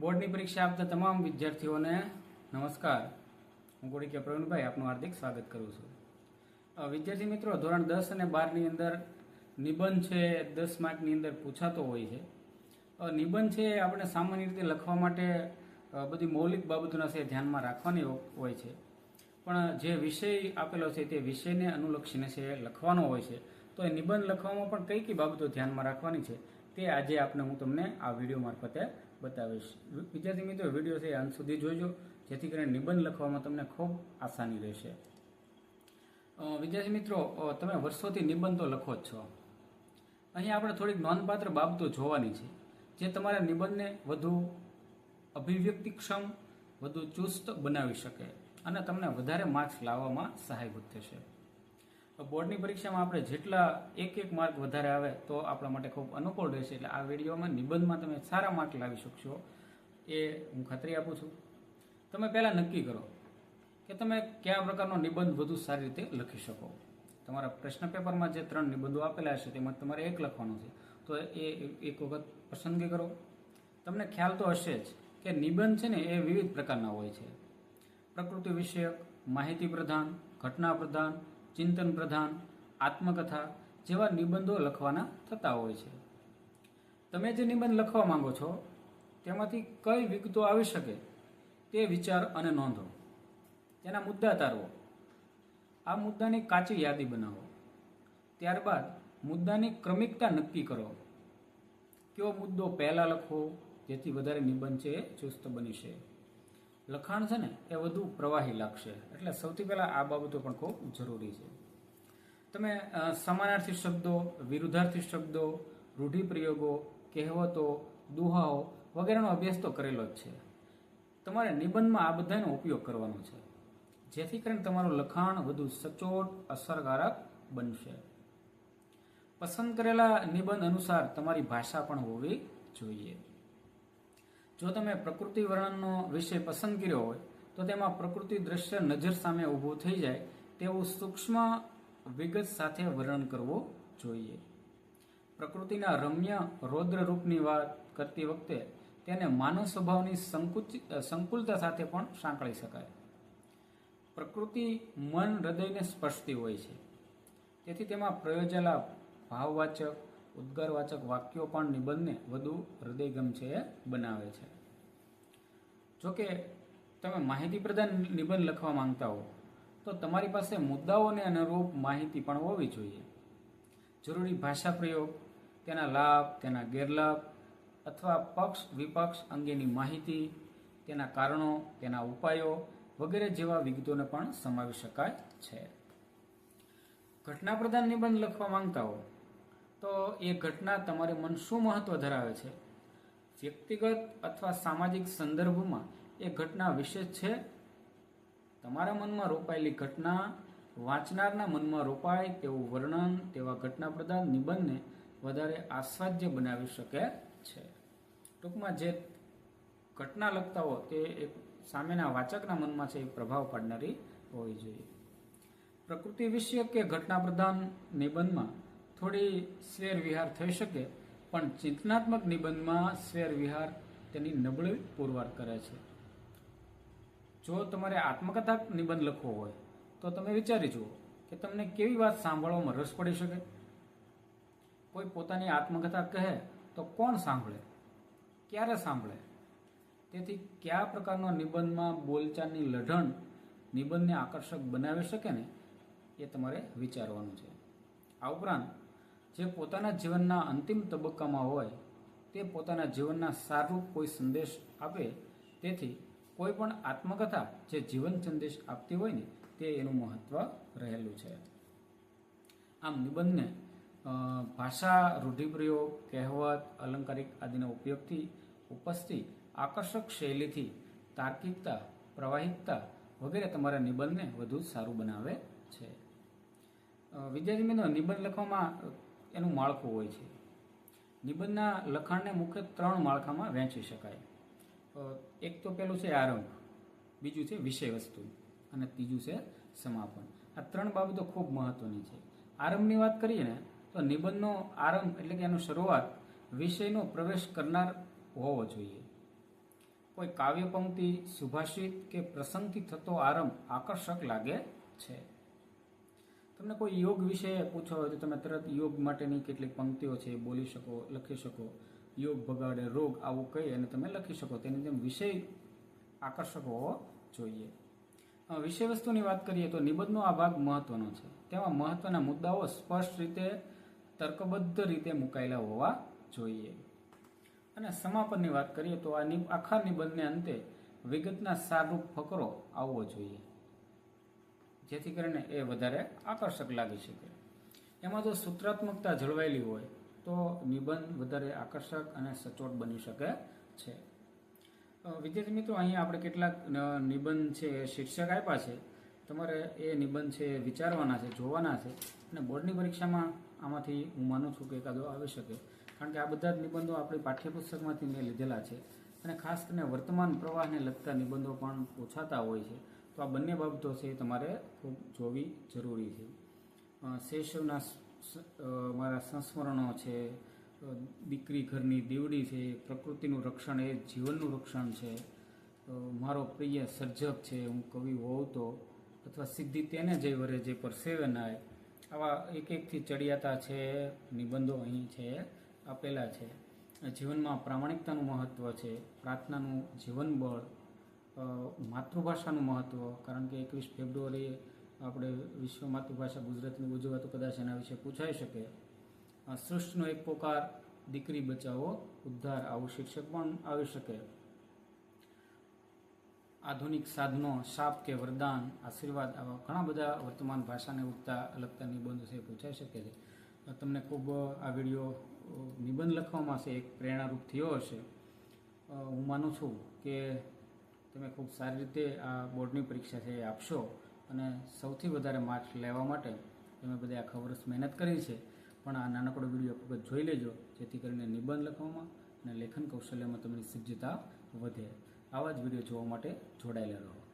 બોર્ડની પરીક્ષા આપતા તમામ વિદ્યાર્થીઓને નમસ્કાર. હું કોડિકે પ્રવીણભાઈ, આપનું હાર્દિક સ્વાગત કરું છું. વિદ્યાર્થી મિત્રો, ધોરણ દસ અને બારની અંદર નિબંધ છે દસ માર્કની અંદર પૂછાતો હોય છે. નિબંધ છે, આપણે સામાન્ય રીતે લખવા માટે બધી મૌલિક બાબતોના છે ધ્યાનમાં રાખવાની હોય છે. પણ જે વિષય આપેલો છે તે વિષયને અનુલક્ષીને છે લખવાનો હોય છે. તો એ નિબંધ લખવામાં પણ કઈ કઈ બાબતો ધ્યાનમાં રાખવાની છે તે આજે આપણે હું તમને આ વીડિયો મારફતે બતાવીશ. વિદ્યાર્થી મિત્રો, વીડિયો છે અંત સુધી જોજો, જેથી કરીને નિબંધ લખવામાં તમને ખૂબ આસાની રહેશે. વિદ્યાર્થી મિત્રો તમે વર્ષોથી નિબંધો લખો જ છો. અહીં આપણે થોડીક નોંધપાત્ર બાબતો જોવાની છે, જે તમારા નિબંધને વધુ અભિવ્યક્તિક્ષમ, વધુ ચુસ્ત બનાવી શકે અને તમને વધારે માર્ક્સ લાવવામાં સહાયભૂત થશે. બોર્ડની પરીક્ષામાં આપણે જેટલા એક એક માર્ક વધારે આવે તો આપણા માટે ખૂબ અનુકૂળ રહેશે. એટલે આ વિડીયોમાં નિબંધમાં તમે સારા માર્ક લાવી શકશો. એ હું ખાતરી આપું છું. તમે પહેલાં નક્કી કરો કે તમે કયા પ્રકારનો નિબંધ વધુ સારી રીતે લખી શકો. તમારા પ્રશ્ન પેપરમાં જે ત્રણ નિબંધો આપેલા હશે તેમાં તમારે એક લખવાનું છે. તો એ એક વખત પસંદગી કરો. તમને ખ્યાલ તો હશે જ કે નિબંધ છે ને એ વિવિધ પ્રકારના હોય છે. પ્રકૃતિ વિષયક, માહિતી પ્રધાન, ઘટના પ્રધાન ચિંતન પ્રધાન, આત્મકથા જેવા નિબંધો લખવાના થતા હોય છે. તમે જે નિબંધ લખવા માંગો છો, તેમાંથી કઈ વિગતો આવી શકે તે વિચાર અને નોંધો. તેના મુદ્દા તારવો. આ મુદ્દાની કાચી યાદી બનાવો. ત્યારબાદ મુદ્દાની ક્રમિકતા નક્કી કરો. કયો મુદ્દો પહેલા લખવો, જેથી વધારે નિબંધ છે, ચુસ્ત બનશે લખાણ છે ને, એ વધુ પ્રવાહી લાગશે. એટલે સૌથી પહેલાં આ બાબતો પણ ખૂબ જરૂરી છે. તમે સમાનાર્થી શબ્દો, વિરુદ્ધાર્થી શબ્દો, રૂઢિપ્રયોગો, કહેવતો, દુહાઓ વગેરેનો અભ્યાસ તો કરેલો જ છે. તમારે નિબંધમાં આ બધાનો ઉપયોગ કરવાનો છે. જેથી કરીને તમારું લખાણ વધુ સચોટ, અસરકારક બનશે. પસંદ કરેલા નિબંધ અનુસાર તમારી ભાષા પણ હોવી જોઈએ. જો તમે પ્રકૃતિ વર્ણનનો વિષય પસંદ કર્યો હોય, તો તેમાં પ્રકૃતિ દ્રશ્ય નજર સામે ઊભું થઈ જાય તેવું સૂક્ષ્મ વિગત સાથે વર્ણન કરવું જોઈએ. પ્રકૃતિના રમ્ય રૌદ્ર રૂપની વાત કરતી વખતે તેને માનવ સ્વભાવની સંકુચિત સંકુલતા સાથે પણ સાંકળી શકાય. પ્રકૃતિ મન હૃદયને સ્પર્શતી હોય છે. તેથી તેમાં પ્રયોજેલા ભાવવાચક ઉદ્ગારવાચક વાક્યો પણ નિબંધને વધુ હૃદયગમ છે, બનાવે છે. જોકે તમે માહિતી પ્રધાન નિબંધ લખવા માંગતા હો, તો તમારી પાસે મુદ્દાઓને અનુરૂપ માહિતી પણ હોવી જોઈએ. જરૂરી ભાષા પ્રયોગ, તેના લાભ, તેના ગેરલાભ, અથવા પક્ષ વિપક્ષ અંગેની માહિતી, તેના કારણો, તેના ઉપાયો વગેરે જેવા વિગતોને પણ સમાવી શકાય છે. ઘટના પ્રધાન નિબંધ લખવા માંગતા હો તો એ ઘટના તમારે મન શું મહત્વ ધરાવે છે? વ્યક્તિગત અથવા સામાજિક સંદર્ભમાં એ ઘટના વિશેષ છે? તમારા મનમાં રોપાયેલી ઘટના, વાંચનારના મનમાં રોપાય તેવું વર્ણન, તેવા ઘટના પ્રધાન નિબંધને વધારે આસ્વાદ્ય બનાવી શકે છે. ટૂંકમાં જે ઘટના લખતા હો તે એક સામેના વાચકના મનમાં છે એ પ્રભાવ પાડનારી હોવી જોઈએ. પ્રકૃતિ વિષયક કે ઘટના પ્રધાન નિબંધમાં થોડી સ્વેર વિહાર થઈ શકે, પણ ચિંતનાત્મક નિબંધમાં સ્વેર વિહાર તેની નબળી પુરવાર કરે છે. જો તમારે આત્મકથા નિબંધ લખવો હોય, તો તમે વિચારી જુઓ કે તમને કેવી વાત સાંભળવામાં રસ પડી શકે. કોઈ પોતાની આત્મકથા કહે તો કોણ સાંભળે? ક્યારે સાંભળે? તેથી કયા પ્રકારનો નિબંધમાં બોલચાલની લઢણ નિબંધને આકર્ષક બનાવી શકે ને, એ તમારે વિચારવાનું છે. આ ઉપરાંત જે પોતાના જીવનના અંતિમ તબક્કામાં હોય, તે પોતાના જીવનના સારું કોઈ સંદેશ આપે, તેથી કોઈ પણ આત્મકથા જે જીવન સંદેશ આપતી હોય ને, તે એનું મહત્વ રહેલું છે. આમ નિબંધને ભાષા, રૂઢિપ્રયોગ, કહેવત, અલંકારિક આદિના ઉપયોગથી ઉપસ્થિત આકર્ષક શૈલીથી તાર્કિકતા, પ્રવાહિકતા વગેરે તમારા નિબંધને વધુ સારું બનાવે છે. વિદ્યાર્થી મિત્રો, નિબંધ લખવામાં એનું માળખું હોય છે. નિબંધના લખાણને મુખ્ય ત્રણ માળખામાં વહેંચી શકાય. એક તો પેલું છે આરંભ, બીજું છે વિષય વસ્તુ અને ત્રીજું છે સમાપન. આ ત્રણ બાબતો ખૂબ મહત્વની છે. આરંભની વાત કરીએ ને, તો નિબંધનો આરંભ એટલે કે એનો શરૂઆત વિષયનો પ્રવેશ કરનાર હોવો જોઈએ. કોઈ કાવ્ય પંક્તિ સુભાષિત કે પ્રસંગથી થતો આરંભ આકર્ષક લાગે છે. તમને કોઈ યોગ વિશે પૂછો હોય તો તમે તરત યોગ માટેની કેટલીક પંક્તિઓ છે બોલી શકો, લખી શકો. યોગ ભગાડે રોગ આવું કહી અને તમે લખી શકો. તેની જેમ વિષય આકર્ષક હોવો જોઈએ. વિષય વસ્તુની વાત કરીએ તો નિબંધનો આ ભાગ મહત્વનો છે. તેમાં મહત્વના મુદ્દાઓ સ્પષ્ટ રીતે, તર્કબદ્ધ રીતે મુકાયેલા હોવા જોઈએ. અને સમાપનની વાત કરીએ તો આ આખા નિબંધને અંતે વિગતના સારરૂપ ફકરો આવવો જોઈએ. જેથી કરીને એ વધારે આકર્ષક લાગી શકે. એમાં જો સૂત્રાત્મકતા જળવાયેલી હોય, તો નિબંધ વધારે આકર્ષક અને સચોટ બની શકે છે. વિદ્યાર્થી મિત્રો, અહીંયા આપણે કેટલાક નિબંધ છે શીર્ષક આપ્યા છે. તમારે એ નિબંધ છે વિચારવાના છે, જોવાના છે. અને બોર્ડની પરીક્ષામાં આમાંથી હું માનું છું કે એકાદો આવી શકે. કારણ કે આ બધા જ નિબંધો આપણી પાઠ્યપુસ્તકમાંથી મેં લીધેલા છે. અને ખાસ કરીને વર્તમાન પ્રવાહને લગતા નિબંધો પણ પૂછાતા હોય છે. તો આ બંને બાબતો છે તમારે ખૂબ જોવી જરૂરી છે. શેષવના મારા સંસ્મરણો છે દીકરી ઘરની દીવડી છે પ્રકૃતિનું રક્ષણ એ જીવનનું રક્ષણ છે. મારો પ્રિય સર્જક છે હું કવિ હોઉં તો અથવા સિદ્ધિ તેને જય વરે જે પરસેવે નાય આવા એક એકથી ચડિયાતા છે નિબંધો અહીં છે આપેલા છે. જીવનમાં પ્રામાણિકતાનું મહત્ત્વ છે પ્રાર્થનાનું જીવનબળ અ, માતૃભાષાનું મહત્ત્વ કારણ કે એકવીસ ફેબ્રુઆરીએ આપણે વિશ્વ માતૃભાષા ગુજરાતીની ઉજવવા તો કદાચ એના વિશે પૂછાઈ શકે. સૃષ્ટિનો એક પોકાર, દીકરી બચાવો, ઉદ્ધાર, આવું શિક્ષક પણ આવી શકે. આધુનિક સાધનો શાપ કે વરદાન, આશીર્વાદ આવા ઘણા બધા વર્તમાન ભાષાને ઉગતા લગતા નિબંધો છે પૂછાઈ શકે છે. તમને ખૂબ આ વીડિયો નિબંધ લખવામાં છે એક પ્રેરણારૂપ થયો હશે. હું માનું છું કે તમે ખૂબ સારી રીતે આ બોર્ડની પરીક્ષા છે એ આપશો અને સૌથી વધારે માર્ક્સ લેવા માટે તમે બધા આખા વર્ષ મહેનત કરી છે. પણ આ નાનકડો વીડિયો વખત જોઈ લેજો, જેથી કરીને નિબંધ લખવામાં અને લેખન કૌશલ્યમાં તમારી સજ્જતા વધે. આવા જ વીડિયો જોવા માટે જોડાયેલા રહો.